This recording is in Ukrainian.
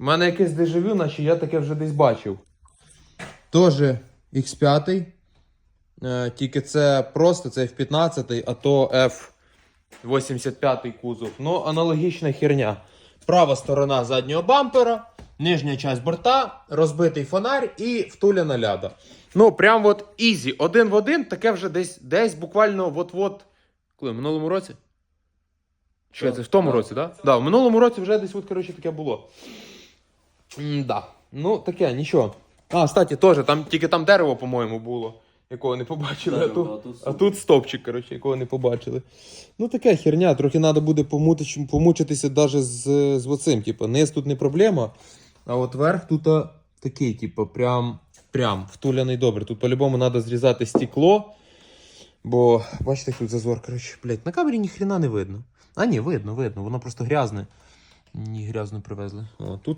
У мене якесь дежавю, наче я таке вже десь бачив. Тоже X5. Е, тільки це просто це F15, а то F85 кузов. Ну, аналогічна херня. Права сторона заднього бампера, нижня часть борта, розбитий фонарь і втуляна ляда. Ну, прям от ізі, один в один, таке вже десь, десь буквально от-от. Коли? В минулому році? Що це? В тому році, так? Да? Да, в минулому році вже десь от, коротше, таке було. М, да. Ну, таке, нічого. А, кстати, теж, там тільки там дерево, по-моєму, було, якого не побачили. А тут, а тут а тут стовпчик, коротше, якого не побачили. Ну, таке херня, трохи треба буде помутич, помучитися навіть з, з оцим. Типу, низ тут не проблема, а от верх тут а, такий, типу, прям, прям втуляний добре. Тут по-любому треба зрізати стекло. Бо, бачите, тут зазор, коротше, блядь, на камері ніхрена не видно. А ні, видно, видно, воно просто грязне. Ні, грязно привезли. О, тут